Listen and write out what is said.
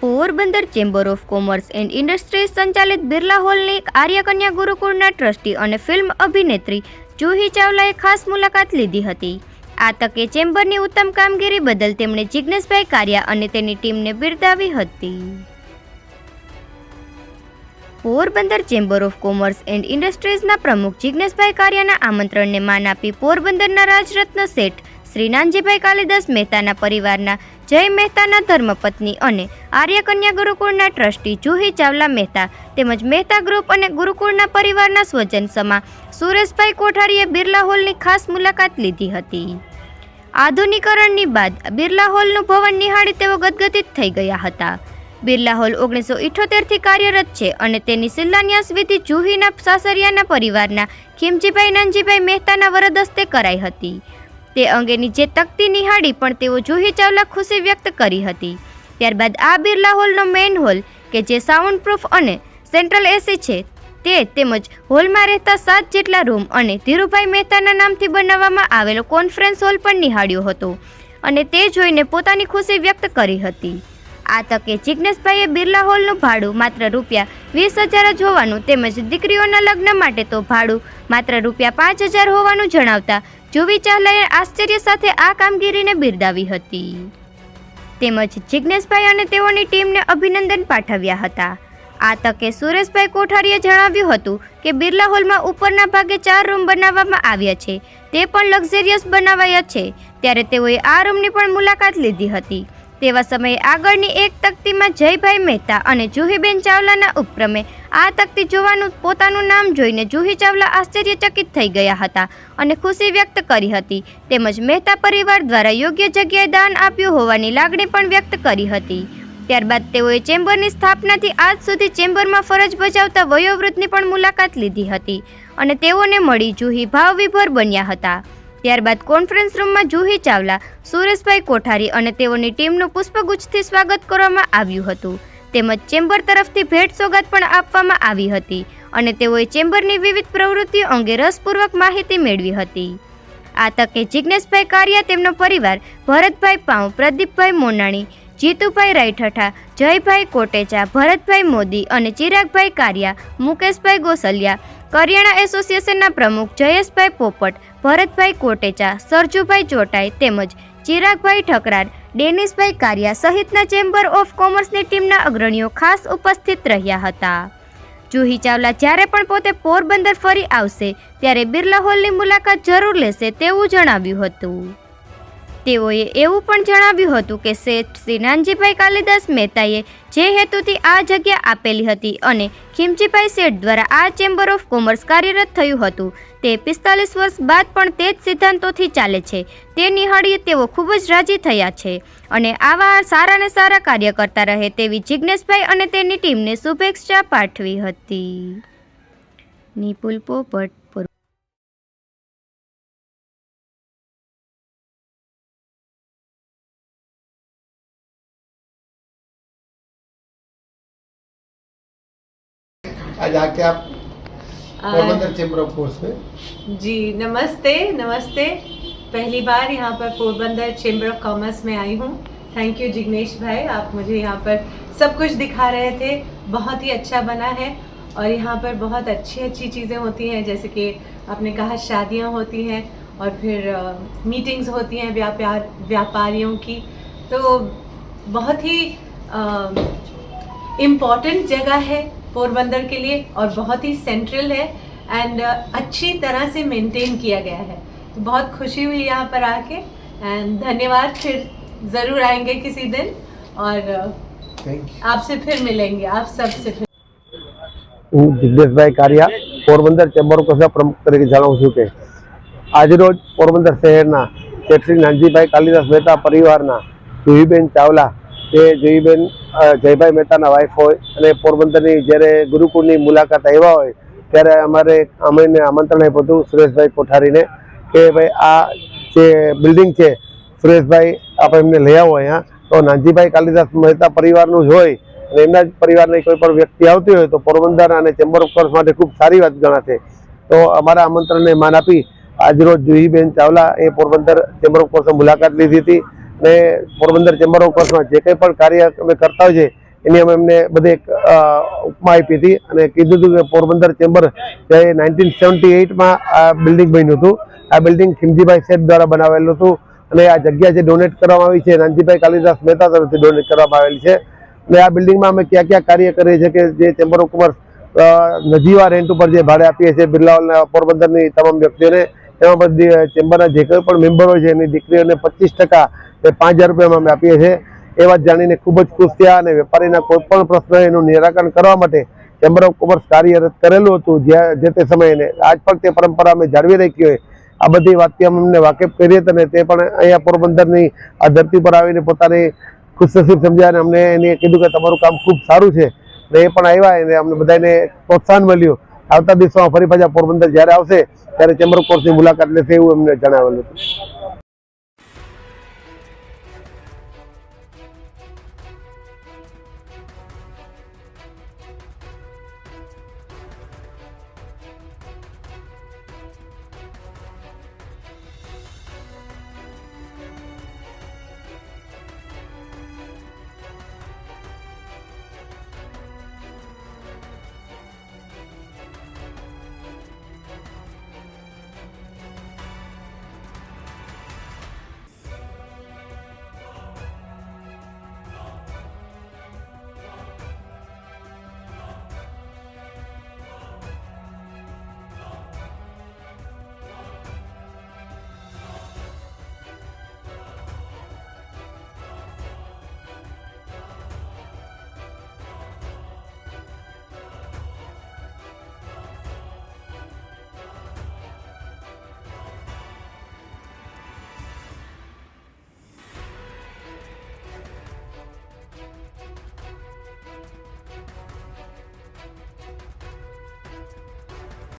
Porbandar chamber of commerce and industries સંચાલિત બિરલા હોલની આર્યકન્યા ગુરુકુળના ટ્રસ્ટી અને ફિલ્મ અભિનેત્રી જુહી ચાવલાએ ખાસ મુલાકાત લીધી હતી. આ તકે ચેમ્બરની ઉત્તમ કામગીરી બદલ તેમણે જિજ્ઞેશભાઈ કારિયા અને તેની ટીમને બિરદાવી હતી. Porbandar chamber of commerce and ઇન્ડસ્ટ્રીઝના પ્રમુખ જિજ્ઞેશભાઈ કારિયાના આમંત્રણને માન આપી પોરબંદરના રાજરત્ન શેઠ શ્રી નાનજીભાઈ કાલિદાસ મહેતાના પરિવારના જય મહેતાના ધર્મપત્ની અને આર્યકન્યા ગુરુકુળના ટ્રસ્ટી જુહી ચાવલા મહેતા તેમજ મહેતા ગ્રુપ અને ગુરુકુળના પરિવારના સ્વજન સમા સુરેશભાઈ કોઠારીએ બિરલા હોલની ખાસ મુલાકાત લીધી હતી. આધુનિકરણની બાદ બિરલા હોલનું ભવન નિહાળી તેઓ ગદગદિત થઈ ગયા હતા. બિરલા હોલ ઓગણીસો ઇઠોતેરથી કાર્યરત છે અને તેની શિલાન્યાસ વિધિ જુહીના સાસરિયાના પરિવારના ખીમજીભાઈ, નાનજીભાઈ મહેતાના વરદ હસ્તે કરાઈ હતી. તે અંગેની જે તકતી નિહાળી પણ તેઓ જુહી ચાવલા ખુશી વ્યક્ત કરી હતી. ત્યારબાદ આ બિરલા હોલનો મેઇન હોલ, કે જે સાઉન્ડ પ્રૂફ અને સેન્ટ્રલ એસી છે, તે તેમજ હોલમાં રહેતા સાત જેટલા રૂમ અને ધીરુભાઈ મહેતાના નામથી બનાવવામાં આવેલો કોન્ફરન્સ હોલ પણ નિહાળ્યો હતો અને તે જોઈને પોતાની ખુશી વ્યક્ત કરી હતી. આ તકે જિજ્ઞેશભાઈએ બિરલા હોલનું ભાડું માત્ર રૂપિયા વીસ હજાર જ હોવાનું તેમજ દીકરીઓના લગ્ન માટે તો ભાડું માત્ર રૂપિયા પાંચ હજાર હોવાનું જણાવતા જુવી ચાવલાએ આશ્ચર્ય સાથે આ કામગીરીને બિરદાવી હતી. તેમજ જિજ્ઞેશભાઈ અને તેઓની ટીમને અભિનંદન પાઠવ્યા હતા. આ તકે સુરેશભાઈ કોઠારીએ જણાવ્યું હતું કે બિરલા હોલમાં ઉપરના ભાગે ચાર રૂમ બનાવવામાં આવ્યા છે. તે પણ લક્ઝરિયસ બનાવાયા છે. ત્યારે તેઓએ આ રૂમની પણ મુલાકાત લીધી હતી. તેવા સમયે આગળની એક તકતીમાં જયભાઈ મહેતા અને જુહીબેન ચાવલાના ઉપક્રમે આ તકતી જોવાનું પોતાનું નામ જોઈને જુહી ચાવલા આશ્ચર્યચકિત થઈ ગયા હતા અને ખુશી વ્યક્ત કરી હતી. તેમજ મહેતા પરિવાર દ્વારા યોગ્ય જગ્યાએ દાન આપ્યું હોવાની લાગણી પણ વ્યક્ત કરી હતી. ત્યારબાદ તેઓએ ચેમ્બરની સ્થાપનાથી આજ સુધી ચેમ્બરમાં ફરજ બજાવતા વયોવૃદ્ધની પણ મુલાકાત લીધી હતી અને તેઓને મળી જુહી ભાવવિભોર બન્યા હતા. ત્યારબાદ કોન્ફરન્સ રૂમમાં જુહી ચાવલા, સુરેશભાઈ કોઠારી અને તેઓની ટીમનું પુષ્પગુચ્છથી સ્વાગત કરવામાં આવ્યું હતું. તેમજ ચેમ્બર તરફથી ભેટ સોગાદ પણ આપવામાં આવી હતી અને તેઓએ ચેમ્બરની વિવિધ પ્રવૃત્તિઓ અંગે રસપૂર્વક માહિતી મેળવી હતી. આ તકે જિજ્ઞેશભાઈ કારિયા, તેમનો પરિવાર, ભરતભાઈ પાઉ, પ્રદીપભાઈ મોનાણી, જીતુભાઈ રાયઠઠા, જયભાઈ કોટેચા, ભરતભાઈ મોદી અને ચિરાગભાઈ કારિયા, મુકેશભાઈ ગોસલિયા કરિયાણા એસોસિએશનના પ્રમુખ જયેશભાઈ પોપટ, ભરતભાઈ કોટેચા, સરજુભાઈ ચોટાઈ તેમજ ચિરાગભાઈ ઠકરાર, ડેનિસભાઈ કારિયા સહિતના ચેમ્બર ઓફ કોમર્સની ટીમના અગ્રણીઓ ખાસ ઉપસ્થિત રહ્યા હતા. જુહી ચાવલા જ્યારે પણ પોતે પોરબંદર ફરી આવશે, ત્યારે બિરલા હોલની મુલાકાત જરૂર લેશે તેવું જણાવ્યું હતું. તેઓએ એવું પણ જણાવ્યું હતું કે શેઠ શ્રી નાનજીભાઈ કાલિદાસ મહેતાએ જે હેતુથી આ જગ્યા આપેલી હતી અને ખીમજીભાઈ શેઠ દ્વારા આ ચેમ્બર ઓફ કોમર્સ કાર્યરત થયું હતું, તે પિસ્તાલીસ વર્ષ બાદ પણ તે જ સિદ્ધાંતોથી ચાલે છે, તે નિહાળીએ તેઓ ખૂબ જ રાજી થયા છે અને આવા સારા ને સારા કાર્ય કરતા રહે તેવી જિજ્ઞેશભાઈ અને તેની ટીમને શુભેચ્છા પાઠવી હતી. નિપુલ પોપટ आज आके आप पोरबंदर चैम्बर ऑफ़ कॉमर्स में। जी नमस्ते नमस्ते। पहली बार यहाँ पर पोरबंदर चेंबर ऑफ़ कॉमर्स में आई हूँ। थैंक यू जिग्नेश भाई। आप मुझे यहाँ पर सब कुछ दिखा रहे थे। बहुत ही अच्छा बना है और यहाँ पर बहुत अच्छी अच्छी चीज़ें होती हैं जैसे कि आपने कहा शादियाँ होती हैं और फिर मीटिंग्स होती हैं व्यापार व्यापारियों की। तो बहुत ही इंपॉर्टेंट जगह है। पोरबंदर के लिए और बहुत ही सेंट्रल है एंड अच्छी तरह से मेंटेन किया गया है तो बहुत खुशी हुई यहाँ पर आके एंड धन्यवाद फिर ज़रूर आएंगे किसी दिन और uh, थैंक यू आपसे फिर मिलेंगे आप सबसे फिर હું જિગ્નેશભાઈ કારિયા પોરબંદર ચેમ્બર ઓફ કોમર્સના પ્રમુખ તરીકે જણાવું છું કે આજરોજ પોરબંદર શહેરના શેઠ શ્રી નાનજીભાઈ કાલિદાસ મહેતા પરિવારના જુહીબેન ચાવલા તે જયબેન જયભાઈ મહેતાના વાઇફ હોય અને પોરબંદરની જ્યારે ગુરુકુળની મુલાકાત આવ્યા હોય, ત્યારે અમારે અમને આમંત્રણ આપ્યું હતું સુરેશભાઈ કોઠારીને કે ભાઈ આ જે બિલ્ડિંગ છે, સુરેશભાઈ આપણે એમને લઈ આવો અહીંયા. તો નાનજીભાઈ કાલિદાસ મહેતા પરિવારનું જ હોય અને એમના જ પરિવારની કોઈ પણ વ્યક્તિ આવતી હોય તો પોરબંદર અને ચેમ્બર ઓફ કોમર્સ માટે ખૂબ સારી વાત ગણાશે. તો અમારા આમંત્રણને માન આપી આજરોજ જુહીબેન ચાવલા એ પોરબંદર ચેમ્બર ઓફ કોમર્સની મુલાકાત લીધી હતી. અને પોરબંદર ચેમ્બર ઓફ કોમર્સમાં જે કંઈ પણ કાર્ય અમે કરતા હોઈએ, એની અમે એમને બધે એક ઉપમા આપી હતી અને કીધું હતું કે પોરબંદર ચેમ્બર જે નાઇન્ટીન સેવન્ટી એઇટમાં આ બિલ્ડિંગ બન્યું હતું. આ બિલ્ડિંગ ખીમજીભાઈ શેઠ દ્વારા બનાવેલું હતું અને આ જગ્યા જે ડોનેટ કરવામાં આવી છે, નાનજીભાઈ કાલિદાસ મહેતા તરફથી ડોનેટ કરવામાં આવેલી છે. અને આ બિલ્ડિંગમાં અમે ક્યાં ક્યાં કાર્ય કરીએ છીએ કે જે ચેમ્બર ઓફ કોમર્સ નજીવા રેન્ટ ઉપર જે ભાડે આપીએ છીએ બિરલાવલના પોરબંદરની તમામ વ્યક્તિઓને એમાં બધી ચેમ્બરના જે કોઈ પણ મેમ્બરો છે, એની દીકરીઓને પચીસ ટકા એ પાંચ હજાર રૂપિયામાં અમે આપીએ છીએ. એ વાત જાણીને ખૂબ જ ખુશ થયા અને વેપારીના કોઈ પણ પ્રશ્ન એનું નિરાકરણ કરવા માટે ચેમ્બર ઓફ કોમર્સ કાર્યરત કરેલું હતું જ્યાં, જે તે સમયે આજ પણ તે પરંપરા અમે જાળવી રાખી હોય. આ બધી વાતથી અમે અમને વાકેફ કરીએ અને તે પણ અહીંયા પોરબંદરની આ ધરતી પર આવીને પોતાની ખુશનસીબ સમજ્યા અમને એને કીધું કે તમારું કામ ખૂબ સારું છે. ને એ પણ આવ્યા અને અમને બધાને પ્રોત્સાહન મળ્યું. આવતા દિવસોમાં ફરી પાછા પોરબંદર જ્યારે આવશે, ત્યારે ચેમ્બર ઓફ કોર્સની મુલાકાત લેશે એવું એમને જણાવેલું હતું.